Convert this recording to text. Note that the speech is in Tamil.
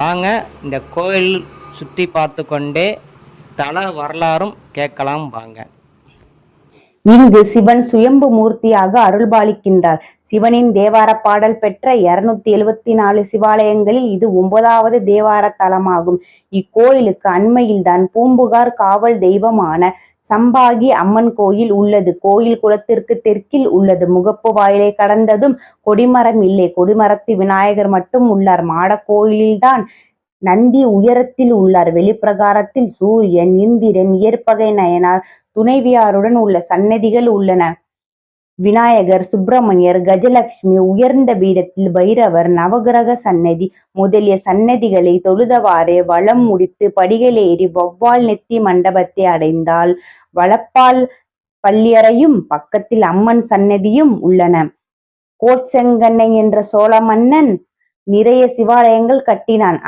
வாங்க இந்த கோயில் சுற்றி பார்த்து கொண்டே தல வரலாறும் கேட்கலாம் வாங்க. இங்கு சிவன் சுயம்பு மூர்த்தியாக அருள்பாலிக்கின்றார். சிவனின் தேவார பாடல் பெற்ற இருநூத்தி எழுவத்தி நாலு சிவாலயங்களில் இது ஒன்பதாவது தேவார தலமாகும். இக்கோயிலுக்கு அண்மையில்தான் பூம்புகார் காவல் தெய்வமான சம்பாகி அம்மன் கோயில் உள்ளது. கோயில் குளத்திற்கு தெற்கில் உள்ளது. முகப்பு வாயிலை கடந்ததும் கொடிமரம் இல்லை. கொடிமரத்து விநாயகர் மட்டும் உள்ளார். மாடக் கோயிலில்தான் நந்தி உயரத்தில் உள்ளார். வெளிப்பிரகாரத்தில் சூரியன் இந்திரன் இயற்பகை நயனார் துணைவியாருடன் உள்ள சன்னதிகள் உள்ளன. விநாயகர் சுப்பிரமணியர் கஜலட்சுமி உயர்ந்த பீடத்தில் பைரவர் நவகிரக சன்னதி முதலிய சன்னதிகளை தொழுதவாறே வளம் முடித்து படிகளேறி வௌவால் நெத்தி மண்டபத்தை அடைந்தால் வளப்பால் பள்ளியறையும் பக்கத்தில் அம்மன் சன்னதியும் உள்ளன. கோட்செங்கண்ணை என்ற சோழ மன்னன் நிறைய சிவாலயங்கள் கட்டினான்.